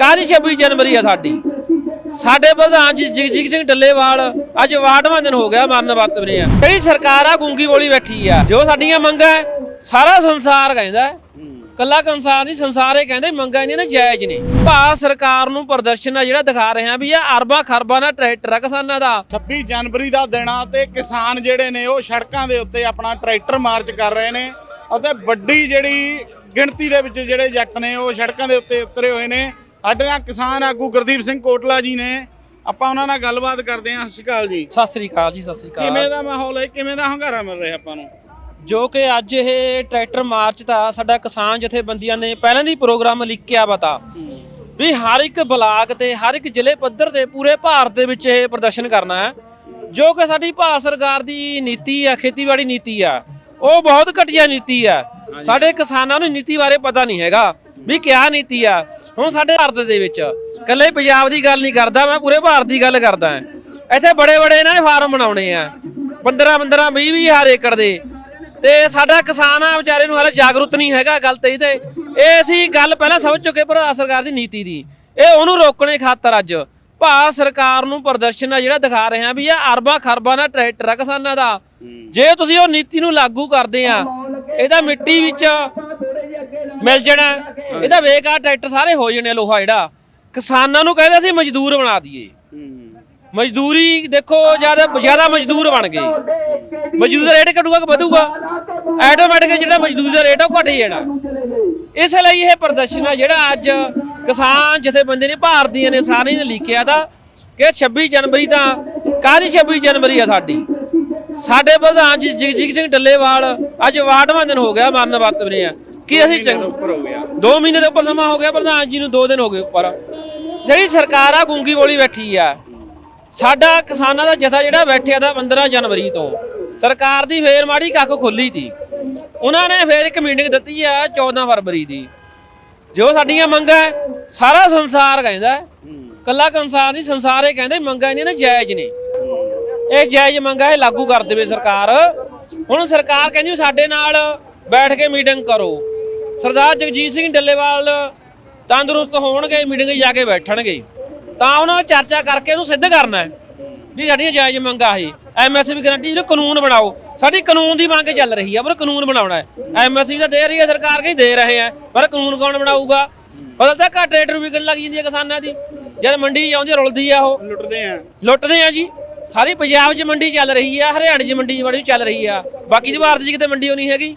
ਕਾਹਦੀ 26 ਜਨਵਰੀ ਆ ਸਾਡੀ? ਸਾਡੇ ਪ੍ਰਧਾਨ ਜੀ ਜਗਜੀਤ ਸਿੰਘ ਡੱਲੇਵਾਲ ਅੱਜ ਵਾਟਵਾਂ ਦਿਨ ਹੋ ਗਿਆ ਮਰਨ ਵਰਤਵਰੇ ਆ। ਜਿਹੜੀ ਸਰਕਾਰ ਆ ਗੂੰਗੀ ਬੋਲੀ ਬੈਠੀ ਆ, ਜੋ ਸਾਡੀਆਂ ਮੰਗਾਂ ਸਾਰਾ ਸੰਸਾਰ ਕਹਿੰਦਾ ਕੱਲਾ ਸੰਸਾਰ ਨਹੀਂ, ਸੰਸਾਰ ਕਹਿੰਦੇ ਮੰਗਾਂ ਨਹੀਂ ਨੇ ਜਾਇਜ਼ ਨੇ। ਭਾਰਤ ਸਰਕਾਰ ਨੂੰ ਪ੍ਰਦਰਸ਼ਨ ਆ ਜਿਹੜਾ ਦਿਖਾ ਰਹੇ ਆ ਵੀ ਇਹ ਅਰਬਾਂ ਖਰਬਾਂ ਦਾ ਟਰੈਕਟਰ ਆ ਕਿਸਾਨਾਂ ਦਾ। 26 ਜਨਵਰੀ ਦਾ ਦਿਨ ਆ ਤੇ ਕਿਸਾਨ ਜਿਹੜੇ ਨੇ ਉਹ ਸੜਕਾਂ ਦੇ ਉੱਤੇ ਆਪਣਾ ਟਰੈਕਟਰ ਮਾਰਚ ਕਰ ਰਹੇ ਨੇ ਅਤੇ ਵੱਡੀ ਜਿਹੜੀ ਗਿਣਤੀ ਦੇ ਵਿੱਚ ਜਿਹੜੇ ਜੱਟ ਨੇ ਉਹ ਸੜਕਾਂ ਦੇ ਉੱਤੇ ਉਤਰੇ ਹੋਏ ਨੇ। ਸਾਡੇ ਨਾਲ ਕਿਸਾਨ ਆਗੂ ਗੁਰਦੀਪ ਸਿੰਘ ਕੋਟਲਾ ਜੀ ਨੇ। ਆਪਾਂ ਉਹਨਾਂ ਨਾਲ ਗੱਲਬਾਤ ਕਰਦੇ ਹਾਂ। ਸਤਿ ਸ਼੍ਰੀ ਅਕਾਲ ਜੀ। ਸਤਿ ਸ੍ਰੀ ਅਕਾਲ ਜੀ ਸਤਿ ਸ੍ਰੀ ਕਿਵੇਂ ਅਕਾਲ ਦਾ ਮਾਹੌਲ ਹੈ? ਕਿਵੇਂ ਦਾ ਹੰਗਾਰਾ ਮਿਲ ਰਿਹਾ ਆਪਾਂ ਨੂੰ? ਜੋ ਕਿ ਅੱਜ ਇਹ ਟਰੈਕਟਰ ਮਾਰਚ ਤਾਂ ਸਾਡਾ ਕਿਸਾਨ ਜਥੇਬੰਦੀਆਂ ਨੇ ਪਹਿਲਾਂ ਦੀ ਪ੍ਰੋਗਰਾਮ ਲਿਖਿਆ ਬਤਾ ਵੀ ਹਰ ਇੱਕ ਬਲਾਕ ਤੇ ਹਰ ਇੱਕ ਜ਼ਿਲ੍ਹੇ ਪੱਧਰ ਤੇ ਪੂਰੇ ਭਾਰਤ ਦੇ ਵਿੱਚ ਇਹ ਪ੍ਰਦਰਸ਼ਨ ਕਰਨਾ ਹੈ। ਜੋ ਕਿ ਸਾਡੀ ਭਾਰਤ ਸਰਕਾਰ ਦੀ ਨੀਤੀ ਆ ਖੇਤੀਬਾੜੀ ਨੀਤੀ ਆ ਉਹ ਬਹੁਤ ਘਟੀਆ ਨੀਤੀ ਆ। ਸਾਡੇ ਕਿਸਾਨਾਂ ਨੂੰ ਨੀਤੀ ਬਾਰੇ ਪਤਾ ਨਹੀਂ ਹੈਗਾ। ਵੀ ਕਿਆ ਨੀਤੀ ਆ? ਹੁਣ ਸਾਡੇ ਭਾਰਤ ਦੇ ਵਿੱਚ ਇਕੱਲੇ ਪੰਜਾਬ ਦੀ ਗੱਲ ਨਹੀਂ ਕਰਦਾ, ਮੈਂ ਪੂਰੇ ਭਾਰਤ ਦੀ ਗੱਲ ਕਰਦਾ ਇੱਥੇ ਬੜੇ ਬੜੇ ਇਹਨਾਂ ਨੇ ਫਾਰਮ ਬਣਾਉਣੇ ਆ। 15 15 20 20 ਹਜ਼ਾਰ ਏਕੜ ਦੇ। ਤੇ ਸਾਡਾ ਕਿਸਾਨ ਆ, ਵਿਚਾਰੇ ਨੂੰ ਹਾਲੇ ਜਾਗਰੂਕ ਨਹੀਂ ਹੈਗਾ ਗੱਲ ਤੇ ਤੇ। ਇਹ ਅਸੀਂ ਗੱਲ ਪਹਿਲਾਂ ਸਮਝ ਚੁੱਕੇ ਭਾਰਤ ਸਰਕਾਰ ਦੀ ਨੀਤੀ ਦੀ। ਇਹ ਉਹਨੂੰ ਰੋਕਣੇ ਖਾਤਰ ਅੱਜ ਭਾਰਤ ਸਰਕਾਰ ਨੂੰ ਪ੍ਰਦਰਸ਼ਨ ਆ ਜਿਹੜਾ ਦਿਖਾ ਰਹੇ ਆ ਵੀ ਇਹ ਅਰਬਾਂ ਖਰਬਾਂ ਦਾ ਟਰੈਕਟਰ ਆ ਕਿਸਾਨਾਂ ਦਾ। ਜੇ ਤੁਸੀਂ ਉਹ ਨੀਤੀ ਨੂੰ ਲਾਗੂ ਕਰਦੇ ਆ, ਇਹਦਾ ਮਿੱਟੀ ਵਿੱਚ ਮਿਲ ਜਾਣਾ। ਇਹਦਾ ਬੇਕਾਰ ਟਰੈਕਟਰ ਸਾਰੇ ਹੋ ਜਾਣੇ ਲੋਹਾ ਜਿਹੜਾ। ਕਿਸਾਨਾਂ ਨੂੰ ਕਹਿੰਦੇ ਸੀ ਮਜ਼ਦੂਰ ਬਣਾ ਦਈਏ। ਮਜ਼ਦੂਰੀ ਦੇਖੋ, ਜ਼ਿਆਦਾ ਜ਼ਿਆਦਾ ਮਜ਼ਦੂਰ ਬਣ ਗਏ। ਮਜ਼ਦੂਰ ਦਾ ਰੇਟ ਘਟੂਗਾ ਕਿ ਵਧੂਗਾ? ਆਟੋਮੈਟਿਕ ਜਿਹੜਾ ਮਜ਼ਦੂਰ ਦਾ ਰੇਟ ਉਹ ਘਟ ਜਾਣਾ। ਇਸ ਲਈ ਇਹ ਪ੍ਰਦਰਸ਼ਨ ਆ ਜਿਹੜਾ ਅੱਜ ਕਿਸਾਨ ਜਥੇਬੰਦੀ ਨੇ ਭਾਰਤੀਆਂ ਨੇ ਸਾਰੇ ਨੇ ਲਿਖਿਆ ਤਾਂ ਕਿ 26 ਜਨਵਰੀ ਤਾਂ ਕਾਹਦੀ 26 ਜਨਵਰੀ ਆ ਸਾਡੀ? ਸਾਡੇ ਪ੍ਰਧਾਨ ਜੀ ਜਗਜੀਤ ਸਿੰਘ ਡੱਲੇਵਾਲ ਅੱਜ ਵਾਟਵਾਂ ਦਿਨ ਹੋ ਗਿਆ ਮਰਨ ਵਰਤਵਰੇ ਆ। ਕਿ ਅਸੀਂ ਚੰਗ ਉੱਪਰ ਹੋ ਗਿਆ। 2 ਮਹੀਨੇ ਦੇ ਉੱਪਰ ਸਮਾਂ ਹੋ ਗਿਆ ਪ੍ਰਧਾਨ ਜੀ ਨੂੰ 2 ਦਿਨ ਹੋ ਗਏ ਉੱਪਰ। ਜਿਹੜੀ ਸਰਕਾਰ ਆ ਗੂੰਗੀ ਬੋਲੀ ਬੈਠੀ ਆ। ਸਾਡਾ ਕਿਸਾਨਾਂ ਦਾ ਜਥਾ ਜਿਹੜਾ ਬੈਠਿਆ ਦਾ 15 ਜਨਵਰੀ ਤੋਂ। ਸਰਕਾਰ ਦੀ ਫੇਰ ਮਾੜੀ ਕੱਖ ਖੁੱਲੀ ਤੀ। ਉਹਨਾਂ ਨੇ ਫੇਰ ਇੱਕ ਮੀਟਿੰਗ ਦਿੱਤੀ ਆ 14 ਫਰਵਰੀ ਦੀ। ਜੋ ਸਾਡੀਆਂ ਮੰਗਾਂ ਸਾਰਾ ਸੰਸਾਰ ਕਹਿੰਦਾ। ਕੱਲਾ ਸੰਸਾਰ ਨਹੀਂ ਸੰਸਾਰ ਇਹ ਕਹਿੰਦੇ ਮੰਗਾਂ ਨਹੀਂ ਨੇ ਜਾਇਜ਼ ਨੇ। ਇਹ ਜਾਇਜ਼ ਮੰਗਾਂ ਇਹ ਲਾਗੂ ਕਰ ਦੇਵੇ ਸਰਕਾਰ। ਹੁਣ ਸਰਕਾਰ ਕਹਿੰਦੀ ਸਾਡੇ ਨਾਲ ਬੈਠ ਕੇ ਮੀਟਿੰਗ ਕਰੋ। ਸਰਦਾਰ ਜਗਜੀਤ ਸਿੰਘ ਡੱਲੇਵਾਲ ਤੰਦਰੁਸਤ ਹੋਣਗੇ ਮੀਟਿੰਗ ਜਾ ਕੇ ਬੈਠਣਗੇ। ਤਾਂ ਉਹਨਾਂ ਨਾਲ ਚਰਚਾ ਕਰਕੇ ਉਹਨੂੰ ਸਿੱਧ ਕਰਨਾ ਹੈ ਵੀ ਸਾਡੀਆਂ ਜਾਇਜ਼ ਮੰਗਾਂ ਇਹ। ਐਮਐਸਪੀ ਗਰੰਟੀ ਨੂੰ ਕਾਨੂੰਨ ਬਣਾਓ ਸਾਡੀ ਕਾਨੂੰਨ ਦੀ ਮੰਗ ਚੱਲ ਰਹੀ ਆ ਪਰ ਕਾਨੂੰਨ ਬਣਾਉਣਾ ਹੈ। ਐਮਐਸਪੀ ਤਾਂ ਦੇ ਰਹੀ ਹੈ ਸਰਕਾਰ ਕਹੀ ਦੇ ਰਹੇ ਆ ਪਰ ਕਾਨੂੰਨ ਕੌਣ ਬਣਾਊਗਾ? ਬਦਲਦਾ ਘੱਟ ਰੇਟ ਨੂੰ ਵਿਕਣ ਲੱਗ ਜਾਂਦੀ ਹੈ ਕਿਸਾਨਾਂ ਦੀ। ਜਦ ਮੰਡੀ ਆਉਂਦੀ ਰੁਲਦੀ ਆ ਉਹ। ਲੁੱਟਦੇ ਆ। ਲੁੱਟਦੇ ਆ ਜੀ। ਸਾਰੀ ਪੰਜਾਬ 'ਚ ਮੰਡੀ ਚੱਲ ਰਹੀ ਆ ਹਰਿਆਣੇ 'ਚ ਮੰਡੀ ਬੜੀ ਚੱਲ ਰਹੀ ਆ। ਬਾਕੀ ਦੀ ਭਾਰਤ 'ਚ ਕਿਤੇ ਮੰਡੀ ਨਹੀਂ ਹੈਗੀ।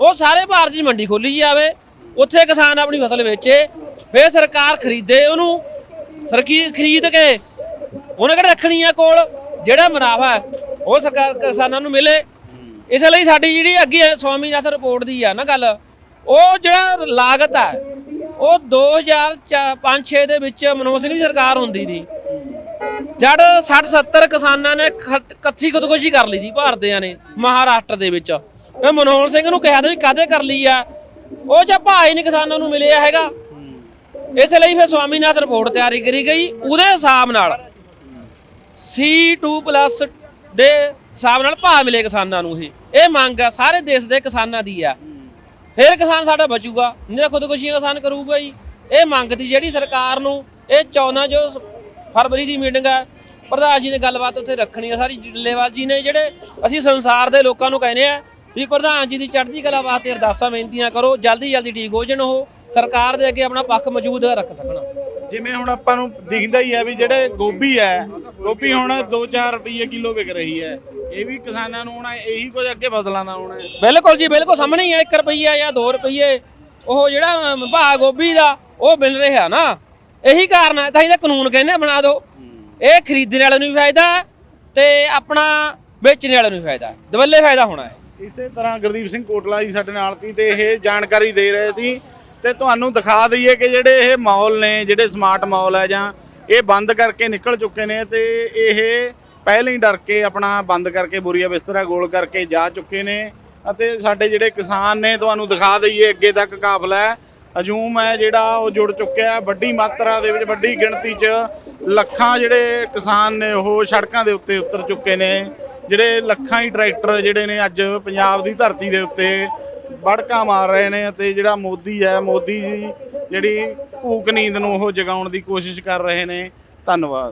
ਉਹ ਸਾਰੇ ਭਾਰਤ 'ਚ ਮੰਡੀ ਖੋਲੀ ਜਾਵੇ, ਉੱਥੇ ਕਿਸਾਨ ਆਪਣੀ ਫਸਲ ਵੇਚੇ, ਫੇਰ ਸਰਕਾਰ ਖਰੀਦੇ ਉਹਨੂੰ ਸਰਕੀ ਖਰੀਦ ਕੇ ਉਹਨੇ ਕਿਹੜਾ ਰੱਖਣੀ ਆ ਕੋਲ? ਜਿਹੜਾ ਮੁਨਾਫਾ ਉਹ ਸਰਕਾਰ ਕਿਸਾਨਾਂ ਨੂੰ ਮਿਲੇ। ਇਸ ਲਈ ਸਾਡੀ ਜਿਹੜੀ ਅੱਗੇ ਸਵਾਮੀਨਾਥਨ ਰਿਪੋਰਟ ਦੀ ਆ ਨਾ ਗੱਲ, ਉਹ ਜਿਹੜਾ ਲਾਗਤ ਆ, ਉਹ 2005-6 ਦੇ ਵਿੱਚ ਮਨਮੋਹਨ ਸਿੰਘ ਦੀ ਸਰਕਾਰ ਹੁੰਦੀ ਦੀ ਜਦ 60 70 ਕਿਸਾਨਾਂ ਨੇ ਖ- ਕੱਥੀ ਖੁਦਕੁਸ਼ੀ ਕਰ ਲਈ ਸੀ ਭਾਰਤੀਆਂ ਨੇ, ਮਹਾਰਾਸ਼ਟਰ ਦੇ ਵਿੱਚ। ਮੈਂ ਮਨਮੋਹਨ ਸਿੰਘ ਨੂੰ ਕਿਹਾ ਤਾਂ ਵੀ ਕਾਦੇ ਕਰ ਲਈ ਆ? ਉਹ ਚ ਭਾਅ ਹੀ ਨਹੀਂ ਕਿਸਾਨਾਂ ਨੂੰ ਮਿਲਿਆ ਹੈਗਾ। ਇਸ ਲਈ ਫਿਰ ਸਵਾਮੀਨਾਥਨ ਰਿਪੋਰਟ ਤਿਆਰੀ ਕਰੀ ਗਈ ਉਹਦੇ ਹਿਸਾਬ ਨਾਲ। C2+ ਦੇ ਹਿਸਾਬ ਨਾਲ ਭਾਅ ਮਿਲੇ ਕਿਸਾਨਾਂ ਨੂੰ ਇਹ। ਇਹ ਮੰਗ ਆ, ਸਾਰੇ ਦੇਸ਼ ਦੇ ਕਿਸਾਨਾਂ ਦੀ ਆ। ਫਿਰ ਕਿਸਾਨ ਸਾਡਾ ਬਚੂਗਾ। ਨਹੀਂ ਤਾਂ ਖੁਦਕੁਸ਼ੀ ਕਿਸਾਨ ਕਰੂਗਾ ਜੀ ਇਹ ਮੰਗ ਦੀ ਜਿਹੜੀ ਸਰਕਾਰ ਨੂੰ ਇਹ 14 ਜੋ ਫਰਵਰੀ ਦੀ ਮੀਟਿੰਗ ਹੈ ਪ੍ਰਧਾਨ ਜੀ ਨੇ ਗੱਲਬਾਤ ਉੱਥੇ ਰੱਖਣੀ ਆ। ਸਾਰੀ ਡੱਲੇਵਾਲ ਜੀ ਨੇ ਜਿਹੜੇ ਅਸੀਂ ਸੰਸਾਰ ਦੇ ਲੋਕਾਂ ਨੂੰ ਕਹਿੰਦੇ ਆ ਵੀ ਪ੍ਰਧਾਨ ਜੀ ਦੀ ਚੜ੍ਹਦੀ ਕਲਾ ਵਾਸਤੇ ਅਰਦਾਸਾਂ ਬੇਨਤੀਆਂ ਕਰੋ ਜਲਦੀ ਜਲਦੀ ਠੀਕ ਹੋ ਜਾਣ ਉਹ ਸਰਕਾਰ ਦੇ ਅੱਗੇ ਆਪਣਾ ਪੱਖ ਮੌਜੂਦ ਰੱਖ ਸਕਣ। ਜਿਵੇਂ ਹੁਣ ਆਪਾਂ ਨੂੰ ਦਿਖਦਾ ਹੀ ਹੈ ਵੀ ਜਿਹੜੇ ਗੋਭੀ ਹੈ ਗੋਭੀ ਹੁਣ 2-4 ਰੁਪਏ ਕਿਲੋ ਵਿਕ ਰਹੀ ਹੈ। ਇਹ ਵੀ ਕਿਸਾਨਾਂ ਨੂੰ ਹੁਣ ਇਹੀ ਕੁਝ ਅੱਗੇ ਫਸਲਾਂ ਦਾ ਹੋਣਾ ਹੈ। ਬਿਲਕੁਲ ਜੀ ਬਿਲਕੁਲ ਸਾਹਮਣੇ ਹੀ ਆ 1 ਰੁਪਈਆ ਜਾਂ 2 ਰੁਪਈਏ ਉਹ ਜਿਹੜਾ ਭਾਅ ਗੋਭੀ ਦਾ ਉਹ ਮਿਲ ਰਿਹਾ ਨਾ। ਇਹੀ ਕਾਰਨ ਹੈ ਤਾਂ ਹੀ ਤਾਂ ਕਾਨੂੰਨ ਕਹਿੰਦੇ ਬਣਾ ਦਿਓ। ਇਹ ਖਰੀਦਣ ਵਾਲੇ ਨੂੰ ਵੀ ਫਾਇਦਾ ਹੈ ਤੇ ਆਪਣਾ ਵੇਚਣ ਵਾਲੇ ਨੂੰ ਵੀ ਫਾਇਦਾ ਹੈ। ਦਵੱਲੇ ਫਾਇਦਾ ਹੋਣਾ ਹੈ। ਇਸੇ ਤਰ੍ਹਾਂ ਗੁਰਦੀਪ ਸਿੰਘ ਕੋਟਲਾ ਜੀ ਸਾਡੇ ਨਾਲ ਸੀ ਤੇ ਇਹ ਜਾਣਕਾਰੀ ਦੇ ਰਹੇ ਸੀ ਤੇ ਤੁਹਾਨੂੰ ਦਿਖਾ ਦਈਏ ਕਿ ਜਿਹੜੇ ਇਹ ਮਾਲ ਨੇ, ਜਿਹੜੇ ਸਮਾਰਟ ਮਾਲ ਹੈ ਜਾਂ ਇਹ ਬੰਦ ਕਰਕੇ ਨਿਕਲ ਚੁੱਕੇ ਨੇ ਤੇ ਇਹ ਪਹਿਲਾਂ ਹੀ ਡਰ ਕੇ ਆਪਣਾ ਬੰਦ ਕਰਕੇ ਬੁਰੀਆ ਬਿਸਤਰਾ ਗੋਲ ਕਰਕੇ ਜਾ ਚੁੱਕੇ ਨੇ ਅਤੇ ਸਾਡੇ ਜਿਹੜੇ ਕਿਸਾਨ ਨੇ ਤੁਹਾਨੂੰ ਦਿਖਾ ਦਈਏ ਅੱਗੇ ਤੱਕ ਕਾਫਲਾ ਹੈ। ਹਜੂਮ ਹੈ ਜਿਹੜਾ ਉਹ ਜੁੜ ਚੁੱਕਿਆ ਹੈ। ਵੱਡੀ ਮਾਤਰਾ ਦੇ ਵਿੱਚ, ਵੱਡੀ ਗਿਣਤੀ 'ਚ ਲੱਖਾਂ ਜਿਹੜੇ ਕਿਸਾਨ ਨੇ ਉਹ ਸੜਕਾਂ ਦੇ ਉੱਤੇ ਉਤਰ ਚੁੱਕੇ ਨੇ। ਜਿਹੜੇ ਲੱਖਾਂ ਹੀ ਟਰੈਕਟਰ ਜਿਹੜੇ ਨੇ ਅੱਜ ਪੰਜਾਬ ਦੀ ਧਰਤੀ ਦੇ ਉੱਤੇ ਵੜਕਾ ਮਾਰ ਰਹੇ ਨੇ ਅਤੇ ਜਿਹੜਾ ਮੋਦੀ ਹੈ, ਮੋਦੀ ਜੀ ਜਿਹੜੀ ਭੂਕ ਨੀਂਦ ਨੂੰ ਉਹ ਜਗਾਉਣ ਦੀ ਕੋਸ਼ਿਸ਼ ਕਰ ਰਹੇ ਨੇ। ਧੰਨਵਾਦ।